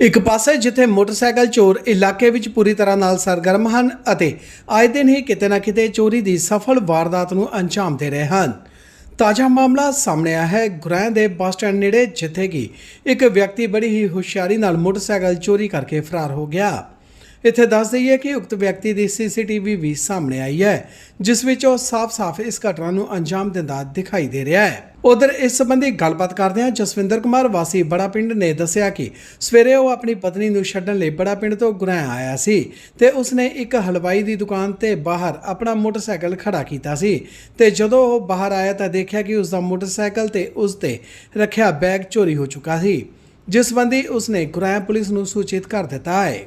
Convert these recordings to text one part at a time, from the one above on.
ਇੱਕ ਪਾਸੇ ਜਿੱਥੇ ਮੋਟਰਸਾਈਕਲ ਚੋਰ ਇਲਾਕੇ ਵਿੱਚ ਪੂਰੀ ਤਰ੍ਹਾਂ ਨਾਲ ਸਰਗਰਮ ਹਨ ਅਤੇ ਆਏ ਦਿਨ ਹੀ ਕਿਤੇ ਨਾ ਕਿਤੇ ਚੋਰੀ ਦੀ ਸਫਲ ਵਾਰਦਾਤ ਨੂੰ ਅੰਜਾਮ ਦੇ ਰਹੇ ਹਨ। ਤਾਜ਼ਾ ਮਾਮਲਾ ਸਾਹਮਣੇ ਆਇਆ ਹੈ। ਗੁਰੈਂ ਦੇ ਬੱਸ ਸਟੈਂਡ ਨੇੜੇ, ਜਿੱਥੇ ਕਿ ਇੱਕ ਵਿਅਕਤੀ ਬੜੀ ਹੀ ਹੁਸ਼ਿਆਰੀ ਨਾਲ ਮੋਟਰਸਾਈਕਲ ਚੋਰੀ ਕਰਕੇ ਫਰਾਰ ਹੋ ਗਿਆ। ਇੱਥੇ ਦੱਸ ਦਈਏ ਕਿ ਉਕਤ ਵਿਅਕਤੀ ਦੀ ਸੀਸੀਟੀਵੀ ਵੀ ਸਾਹਮਣੇ ਆਈ ਹੈ, ਜਿਸ ਵਿੱਚ ਉਹ ਸਾਫ਼-ਸਾਫ਼ ਇਸ ਘਟਨਾ ਨੂੰ ਅੰਜਾਮ ਦਿੰਦਾ ਦਿਖਾਈ ਦੇ ਰਿਹਾ ਹੈ। ਉਧਰ ਇਸ ਸੰਬੰਧੀ ਗੱਲਬਾਤ ਕਰਦਿਆਂ ਜਸਵਿੰਦਰ ਕੁਮਾਰ ਵਾਸੀ ਬੜਾ ਪਿੰਡ ਨੇ ਦੱਸਿਆ ਕਿ ਸਵੇਰੇ ਉਹ ਆਪਣੀ ਪਤਨੀ ਨੂੰ ਛੱਡਣ ਲਈ ਬੜਾ ਪਿੰਡ ਤੋਂ ਗੁਰੈਂ ਆਇਆ ਸੀ ਤੇ ਉਸਨੇ ਇੱਕ ਹਲਵਾਈ ਦੀ ਦੁਕਾਨ ਤੇ ਬਾਹਰ ਆਪਣਾ ਮੋਟਰਸਾਈਕਲ ਖੜਾ ਕੀਤਾ ਸੀ ਤੇ ਜਦੋਂ ਉਹ ਬਾਹਰ ਆਇਆ ਤਾਂ ਦੇਖਿਆ ਕਿ ਉਸ ਦਾ ਮੋਟਰਸਾਈਕਲ ਤੇ ਉਸ ਤੇ ਰੱਖਿਆ ਬੈਗ ਚੋਰੀ ਹੋ ਚੁੱਕਾ ਸੀ, ਜਿਸ ਸੰਬੰਧੀ ਉਸਨੇ ਗੁਰੈਂ ਪੁਲਿਸ ਨੂੰ ਸੂਚਿਤ ਕਰ ਦਿੱਤਾ ਹੈ।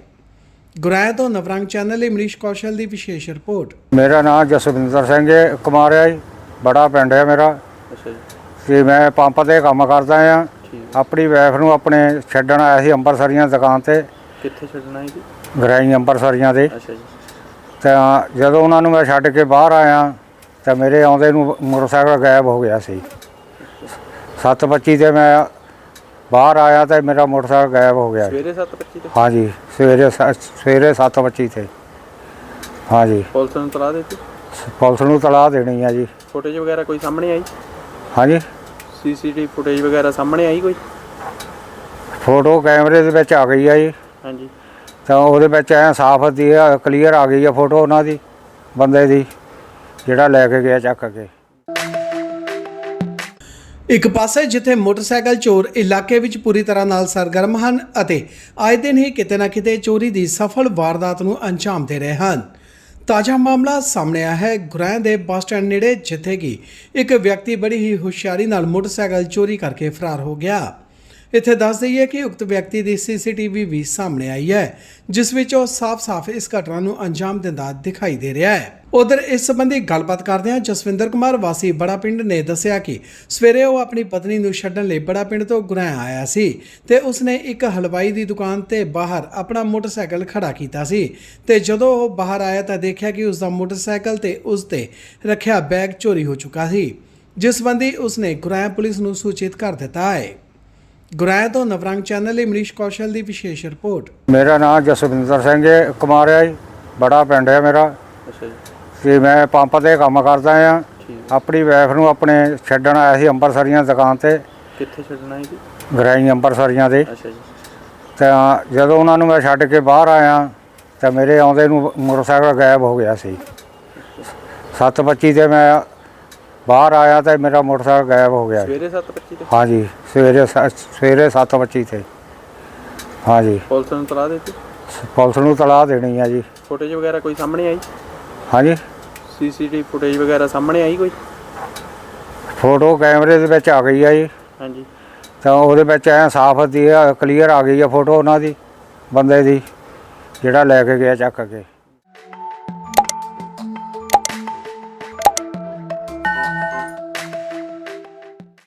ਗੁਰਾਇਆ ਤੋਂ ਨਵਰੰਗ ਚੈਨਲ ਲਈ ਮਨੀਸ਼ ਕੌਸ਼ਲ ਦੀ ਵਿਸ਼ੇਸ਼ ਰਿਪੋਰਟ। ਮੇਰਾ ਨਾਮ ਜਸਵਿੰਦਰ ਸਿੰਘ ਹੈ ਕੁਮਾਰ ਹੈ ਜੀ। ਬੜਾ ਪਿੰਡ ਹੈ ਮੇਰਾ। ਅੱਛਾ ਜੀ। ਤੇ ਮੈਂ ਪੰਪ ਤੇ ਕੰਮ ਕਰਦਾ ਆ ਆਪਣੀ ਵਾਈਫ ਨੂੰ ਆਪਣੇ ਛੱਡਣ ਆਇਆ ਸੀ ਅੰਮ੍ਰਿਤਸਰੀਆਂ ਦੁਕਾਨ ਤੇ। ਕਿੱਥੇ ਛੱਡਣਾ ਹੈ ਜੀ? ਗਰਾਈ ਅੰਮ੍ਰਿਤਸਰੀਆਂ ਦੇ। ਅੱਛਾ ਜੀ। ਤਾਂ ਜਦੋਂ ਉਹਨਾਂ ਨੂੰ ਮੈਂ ਛੱਡ ਕੇ ਬਾਹਰ ਆਇਆ ਤਾਂ ਮੇਰੇ ਆਉਂਦੇ ਨੂੰ ਮੋਟਰਸਾਈਕਲ ਗਾਇਬ ਹੋ ਗਿਆ ਸੀ। 7:25 ਤੇ ਮੈਂ ਬਾਹਰ ਆਇਆ ਤਾਂ ਮੇਰਾ ਮੋਟਰਸਾਈਕਲ ਗਾਇਬ ਹੋ ਗਿਆ ਸਵੇਰੇ 7:25 ਤੇ? ਹਾਂਜੀ ਸਵੇਰੇ ਸ- ਸਵੇਰੇ 7:25 ਤੇ। ਹਾਂਜੀ। ਪੁਲਿਸ ਨੂੰ ਤਲਾ ਦਿੱਤੀ? ਪੁਲਿਸ ਨੂੰ ਤਲਾਹ ਦੇਣੀ ਆ ਜੀ। ਫੁਟੇਜ ਵਗੈਰਾ ਕੋਈ ਸਾਹਮਣੇ ਆਈ? ਹਾਂਜੀ। ਸੀਸੀਟੀਵੀ ਫੁਟੇਜ ਵਗੈਰਾ ਸਾਹਮਣੇ ਆਈ ਕੋਈ? ਫੋਟੋ ਕੈਮਰੇ ਦੇ ਵਿੱਚ ਆ ਗਈ ਆ ਜੀ। ਹਾਂਜੀ। ਤਾਂ ਉਹਦੇ ਵਿੱਚ ਐ ਸਾਫ਼ ਦੀ ਕਲੀਅਰ ਆ ਗਈ ਆ ਫੋਟੋ ਉਹਨਾਂ ਦੀ ਬੰਦੇ ਦੀ ਜਿਹੜਾ ਲੈ ਕੇ ਗਿਆ ਚੱਕ ਕੇ। ਇੱਕ ਪਾਸੇ ਜਿੱਥੇ ਮੋਟਰਸਾਈਕਲ ਚੋਰ ਇਲਾਕੇ ਵਿੱਚ ਪੂਰੀ ਤਰ੍ਹਾਂ ਨਾਲ ਸਰਗਰਮ ਹਨ ਅਤੇ ਆਏ ਦਿਨ ਹੀ ਕਿਤੇ ਨਾ ਕਿਤੇ ਚੋਰੀ ਦੀ ਸਫਲ ਵਾਰਦਾਤ ਨੂੰ ਅੰਜਾਮ ਦੇ ਰਹੇ ਹਨ। ਤਾਜ਼ਾ ਮਾਮਲਾ ਸਾਹਮਣੇ ਆਇਆ ਹੈ। ਗੁਰੈਂ ਦੇ ਬੱਸ ਸਟੈਂਡ ਨੇੜੇ, ਜਿੱਥੇ ਕਿ ਇੱਕ ਵਿਅਕਤੀ ਬੜੀ ਹੀ ਹੁਸ਼ਿਆਰੀ ਨਾਲ ਮੋਟਰਸਾਈਕਲ ਚੋਰੀ ਕਰਕੇ ਫਰਾਰ ਹੋ ਗਿਆ। ਇੱਥੇ ਦੱਸ ਦਈਏ ਕਿ ਉਕਤ ਵਿਅਕਤੀ ਦੀ ਸੀਸੀਟੀਵੀ ਵੀ ਸਾਹਮਣੇ ਆਈ ਹੈ, ਜਿਸ ਵਿੱਚ ਉਹ ਸਾਫ਼-ਸਾਫ਼ ਇਸ ਘਟਨਾ ਨੂੰ ਅੰਜਾਮ ਦਿੰਦਾ ਦਿਖਾਈ ਦੇ ਰਿਹਾ ਹੈ। ਉਧਰ ਇਸ ਸੰਬੰਧੀ ਗੱਲਬਾਤ ਕਰਦਿਆਂ ਜਸਵਿੰਦਰ ਕੁਮਾਰ ਵਾਸੀ ਬੜਾ ਪਿੰਡ ਨੇ ਦੱਸਿਆ ਕਿ ਸਵੇਰੇ ਉਹ ਆਪਣੀ ਪਤਨੀ ਨੂੰ ਛੱਡਣ ਲਈ ਬੜਾ ਪਿੰਡ ਤੋਂ ਗੁਰੈਂ ਆਇਆ ਸੀ ਤੇ ਉਸਨੇ ਇੱਕ ਹਲਵਾਈ ਦੀ ਦੁਕਾਨ ਤੇ ਬਾਹਰ ਆਪਣਾ ਮੋਟਰਸਾਈਕਲ ਖੜਾ ਕੀਤਾ ਸੀ ਤੇ ਜਦੋਂ ਉਹ ਬਾਹਰ ਆਇਆ ਤਾਂ ਦੇਖਿਆ ਕਿ ਉਸ ਦਾ ਮੋਟਰਸਾਈਕਲ ਤੇ ਉਸ ਤੇ ਰੱਖਿਆ ਬੈਗ ਚੋਰੀ ਹੋ ਚੁੱਕਾ ਸੀ, ਜਿਸ ਸੰਬੰਧੀ ਉਸਨੇ ਗੁਰੈਂ ਪੁਲਿਸ ਨੂੰ ਸੂਚਿਤ ਕਰ ਦਿੱਤਾ ਹੈ। ਗੁਰਾਇਆ ਤੋਂ ਨਵਰੰਗ ਚੈਨਲ ਲਈ ਮਨੀਸ਼ ਕੌਸ਼ਲ ਦੀ ਵਿਸ਼ੇਸ਼ ਰਿਪੋਰਟ। ਮੇਰਾ ਨਾਮ ਜਸਵਿੰਦਰ ਸਿੰਘ ਹੈ ਕੁਮਾਰ ਹੈ ਜੀ ਬੜਾ ਪਿੰਡ ਹੈ ਮੇਰਾ। ਅੱਛਾ ਜੀ। ਤੇ ਮੈਂ ਪੰਪ ਤੇ ਕੰਮ ਕਰਦਾ ਆ ਠੀਕ। ਆਪਣੀ ਵਾਈਫ ਨੂੰ ਆਪਣੇ ਛੱਡਣ ਆਇਆ ਸੀ ਅੰਮ੍ਰਿਤਸਰੀਆਂ ਦੁਕਾਨ ਤੇ। ਕਿੱਥੇ ਛੱਡਣਾ ਹੈ ਜੀ? ਗਰਾਈ ਅੰਮ੍ਰਿਤਸਰੀਆਂ ਦੇ। ਅੱਛਾ ਜੀ। ਤਾਂ ਜਦੋਂ ਉਹਨਾਂ ਨੂੰ ਮੈਂ ਛੱਡ ਕੇ ਬਾਹਰ ਆਇਆ ਤਾਂ ਮੇਰੇ ਆਉਂਦੇ ਨੂੰ ਮੋਟਰਸਾਈਕਲ ਗਾਇਬ ਹੋ ਗਿਆ ਸੀ। 7:25 ਤੇ ਮੈਂ ਬਾਹਰ ਆਇਆ ਤਾਂ ਮੇਰਾ ਮੋਟਰਸਾਈਕਲ ਗਾਇਬ ਹੋ ਗਿਆ। ਸਵੇਰੇ 7:25 ਤੇ? ਹਾਂਜੀ ਸਵੇਰੇ ਸ- ਸਵੇਰੇ 7:25 ਤੇ। ਹਾਂਜੀ। ਪੁਲਿਸ ਨੂੰ ਤਲਾ ਦਿੱਤੀ? ਪੁਲਿਸ ਨੂੰ ਤਲਾਹ ਦੇਣੀ ਆ ਜੀ। ਫੁਟੇਜ ਵਗੈਰਾ ਕੋਈ ਸਾਹਮਣੇ ਆਈ? ਹਾਂਜੀ। ਸੀਸੀਟੀਵੀ ਫੁਟੇਜ ਵਗੈਰਾ ਸਾਹਮਣੇ ਆਈ ਕੋਈ? ਫੋਟੋ ਕੈਮਰੇ ਦੇ ਵਿੱਚ ਆ ਗਈ ਆ ਜੀ। ਹਾਂਜੀ। ਤਾਂ ਉਹਦੇ ਵਿੱਚ ਐ ਸਾਫ਼ ਦੀ ਕਲੀਅਰ ਆ ਗਈ ਆ ਫੋਟੋ ਉਹਨਾਂ ਦੀ ਬੰਦੇ ਦੀ ਜਿਹੜਾ ਲੈ ਕੇ ਗਿਆ ਚੱਕ ਕੇ।